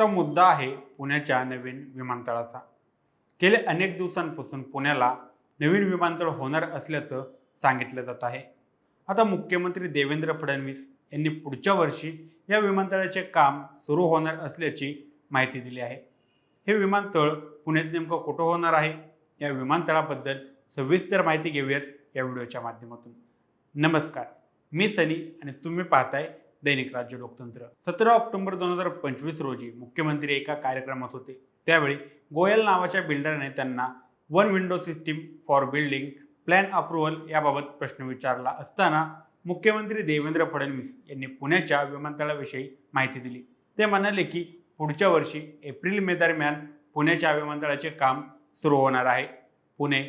आता मुद्दा आहे पुण्याच्या नवीन विमानतळाचा. गेल्या अनेक दिवसांपासून पुण्याला नवीन विमानतळ होणार असल्याचं सांगितलं जात आहे. आता मुख्यमंत्री देवेंद्र फडणवीस यांनी पुढच्या वर्षी या विमानतळाचे काम सुरू होणार असल्याची माहिती दिली आहे. हे विमानतळ पुण्यात नेमकं कुठं होणार आहे? या विमानतळाबद्दल सविस्तर माहिती घेऊयात या व्हिडिओच्या माध्यमातून. नमस्कार मी सनी आणि तुम्ही पाहताय दैनिक राज्य लोकतंत्र. सतरा ऑक्टोबर दोन हजार पंचवीस रोजी मुख्यमंत्री एका कार्यक्रमात होते. त्यावेळी गोयल नावाच्या बिल्डरने त्यांना one window system for building plan approval याबाबत प्रश्न विचारला असताना मुख्यमंत्री देवेंद्र फडणवीस यांनी पुण्याच्या विमानतळाविषयी माहिती दिली. ते म्हणाले की पुढच्या वर्षी एप्रिल मे दरम्यान पुण्याच्या विमानतळाचे काम सुरू होणार आहे. पुणे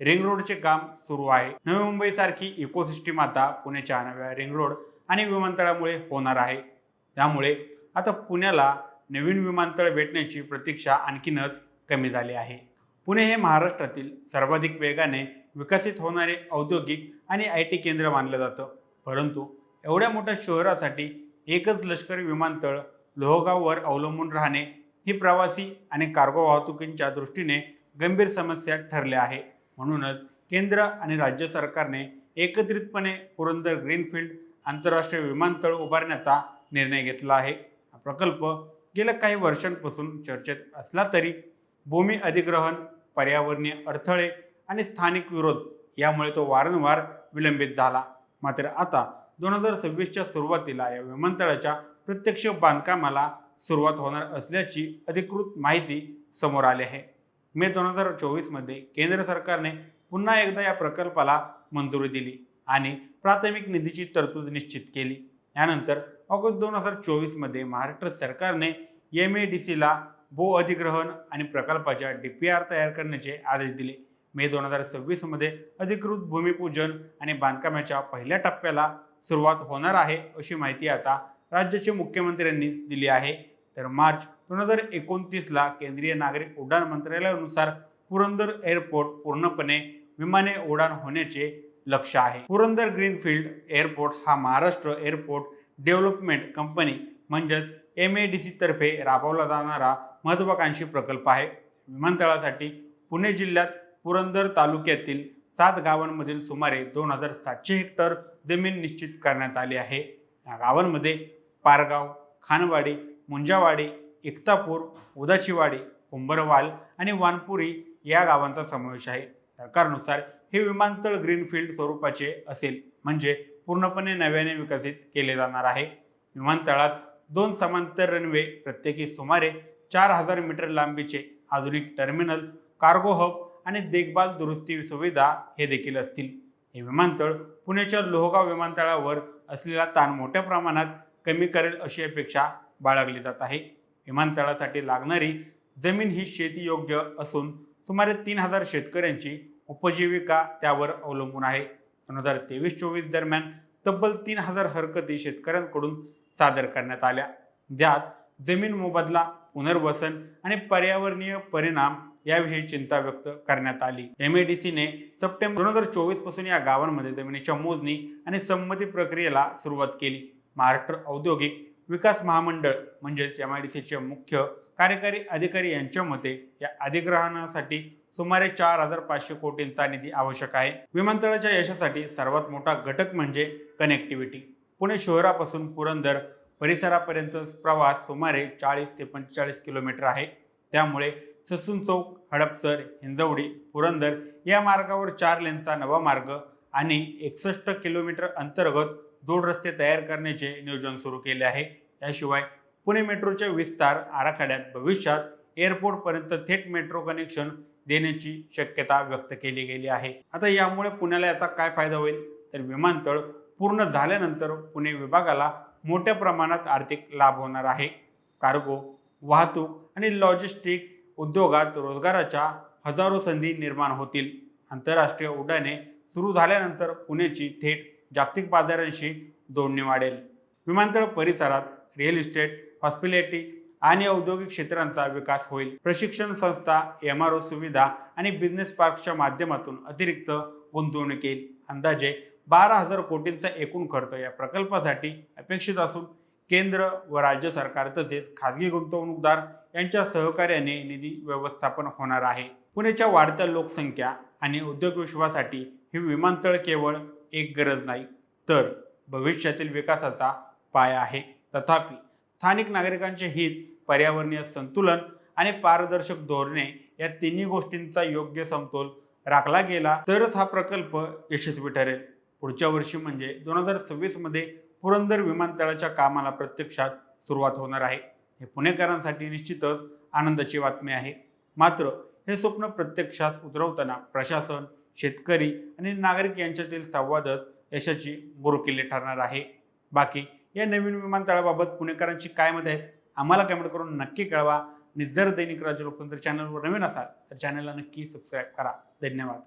रिंग रोडचे काम सुरू आहे. नवी मुंबईसारखी इकोसिस्टीम आता पुण्याच्या नव्या रिंग रोड आणि विमानतळामुळे होणार आहे. त्यामुळे आता पुण्याला नवीन विमानतळ भेटण्याची प्रतीक्षा आणखीनच कमी झाली आहे. पुणे हे महाराष्ट्रातील सर्वाधिक वेगाने विकसित होणारे औद्योगिक आणि आय टी केंद्र मानलं जातं. परंतु एवढ्या मोठ्या शहरासाठी एकच लष्करी विमानतळ लोहगाववर अवलंबून राहणे ही प्रवासी आणि कार्गो वाहतुकींच्या दृष्टीने गंभीर समस्या ठरल्या आहे. म्हणूनच केंद्र आणि राज्य सरकारने एकत्रितपणे पुरंदर ग्रीनफील्ड आंतरराष्ट्रीय विमानतळ उभारण्याचा निर्णय घेतला आहे. हा प्रकल्प गेल्या काही वर्षांपासून चर्चेत असला तरी भूमी अधिग्रहण पर्यावरणीय अडथळे आणि स्थानिक विरोध यामुळे तो वारंवार विलंबित झाला. मात्र आता दोन हजार सव्वीसच्या सुरुवातीला या विमानतळाच्या प्रत्यक्ष बांधकामाला सुरुवात होणार असल्याची अधिकृत माहिती समोर आली आहे. मे दोन हजार चोवीसमध्ये केंद्र सरकारने पुन्हा एकदा या प्रकल्पाला मंजुरी दिली. आणि प्राथमिक निधीची तरतूद निश्चित केली. यानंतर ऑगस्ट दोन हजार चोवीसमध्ये महाराष्ट्र सरकारने एम ए डी सीला भू अधिग्रहण आणि प्रकल्पाच्या डी पी आर तयार करण्याचे आदेश दिले. मे दोन हजार सव्वीसमध्ये अधिकृत भूमिपूजन आणि बांधकामाच्या पहिल्या टप्प्याला सुरुवात होणार आहे अशी माहिती आता राज्याचे मुख्यमंत्र्यांनी दिली आहे. तर मार्च दोन हजार एकोणतीसला केंद्रीय नागरिक उड्डाण मंत्रालयानुसार पुरंदर एअरपोर्ट पूर्णपणे विमाने उड्डाण होण्याचे लक्ष आहे. पुरंदर ग्रीनफील्ड एअरपोर्ट हा महाराष्ट्र एअरपोर्ट डेव्हलपमेंट कंपनी म्हणजेच एम ए डी सी तर्फे राबवला जाणारा महत्वाकांक्षी प्रकल्प आहे. विमानतळासाठी पुणे जिल्ह्यात पुरंदर तालुक्यातील सात गावांमधील सुमारे दोन हजार सातशे हेक्टर जमीन निश्चित करण्यात आली आहे. या गावांमध्ये पारगाव खानवाडी मुंजावाडी इक्तापूर उदाचीवाडी कुंभरवाल आणि वानपुरी या गावांचा समावेश आहे. सरकारनुसार हे विमानतळ ग्रीनफील्ड स्वरूपाचे असेल. म्हणजे पूर्णपणे नव्याने विकसित केले जाणार आहे. विमानतळात दोन समांतर रनवे प्रत्येकी सुमारे चार हजार मीटर लांबीचे आधुनिक टर्मिनल कार्गो हब आणि देखभाल दुरुस्ती सुविधा हे देखील असतील. हे विमानतळ पुण्याच्या लोहगाव विमानतळावर असलेला ताण मोठ्या प्रमाणात कमी करेल अशी अपेक्षा बाळगली जात आहे. विमानतळासाठी लागणारी जमीन ही शेतीयोग्य असून सुमारे तीन हजार शेतकऱ्यांची उपजीविका त्यावर अवलंबून आहे. दोन हजार तेवीस चोवीस दरम्यान तब्बल तीन हजार हरकती शेतकऱ्यांकडून सादर करण्यात आल्या ज्यात जमीन मोबदला पुनर्वसन आणि पर्यावरणीय परिणाम याविषयी चिंता व्यक्त करण्यात आली. एम ए डी सीने सप्टेंबर दोन हजार चोवीसपासून या गावांमध्ये जमिनीच्या मोजणी आणि संमती प्रक्रियेला सुरुवात केली. महाराष्ट्र औद्योगिक विकास महामंडळ म्हणजेच एम आय डी सीचे मुख्य कार्यकारी अधिकारी यांच्या मते या अधिग्रहणासाठी सुमारे चार हजार पाचशे कोटींचा निधी आवश्यक आहे. विमानतळाच्या यशासाठी सर्वात मोठा घटक म्हणजे कनेक्टिव्हिटी पुणे शहरापासून पुरंदर परिसरापर्यंत प्रवास सुमारे चाळीस ते पंचेचाळीस किलोमीटर आहे. त्यामुळे ससून चौक हडपसर हिंजवडी पुरंदर या मार्गावर चार लेनचा नवा मार्ग आणि एकसष्ट किलोमीटर अंतर्गत जोड रस्ते तयार करण्याचे नियोजन सुरू केले आहे. याशिवाय पुणे मेट्रोच्या विस्तार आराखड्यात भविष्यात एअरपोर्टपर्यंत थेट मेट्रो कनेक्शन देण्याची शक्यता व्यक्त केली गेली आहे. आता यामुळे पुण्याला याचा काय फायदा होईल? तर विमानतळ पूर्ण झाल्यानंतर पुणे विभागाला मोठ्या प्रमाणात आर्थिक लाभ होणार आहे. कार्गो वाहतूक आणि लॉजिस्टिक उद्योगात रोजगाराच्या हजारो संधी निर्माण होतील. आंतरराष्ट्रीय उड्डाणे सुरू झाल्यानंतर पुण्याची थेट जागतिक बाजारांशी जोडणी वाढेल. विमानतळ परिसरात रिअल इस्टेट हॉस्पिटॅलिटी आणि औद्योगिक क्षेत्रांचा विकास होईल. प्रशिक्षण संस्था एम आर ओ सुविधा आणि बिझनेस पार्कच्या माध्यमातून अतिरिक्त गुंतवणूक येईल. अंदाजे बारा हजार कोटींचा एकूण खर्च या प्रकल्पासाठी अपेक्षित असून केंद्र व राज्य सरकार तसेच खाजगी गुंतवणूकदार यांच्या सहकार्याने निधी व्यवस्थापन होणार आहे. पुण्याच्या वाढत्या लोकसंख्या आणि उद्योग विश्वासाठी हे विमानतळ केवळ एक गरज नाही तर भविष्यातील विकासाचा पाया आहे. तथापि स्थानिक नागरिकांचे हित पर्यावरणीय संतुलन आणि पारदर्शक धोरणे या तिन्ही गोष्टींचा योग्य समतोल राखला गेला तरच हा प्रकल्प यशस्वी ठरेल. पुढच्या वर्षी म्हणजे दोन हजार सव्वीसमध्ये पुरंदर विमानतळाच्या कामाला प्रत्यक्षात सुरुवात होणार आहे. हे पुणेकरांसाठी निश्चितच आनंदाची बातमी आहे. मात्र हे स्वप्न प्रत्यक्षात उतरवताना प्रशासन शेतकरी आणि नागरिक यांच्यातील संवादच यशाची गुरुकिल्ली ठरणार आहे. बाकी या नवीन विमानतळाबाबत पुणेकरांची काय मत आहेत आम्हाला कमेंट करून नक्की कळवा. आणि जर दैनिक राज्य लोकतंत्र चॅनलवर नवीन असाल तर चॅनलला नक्की सबस्क्राईब करा. धन्यवाद.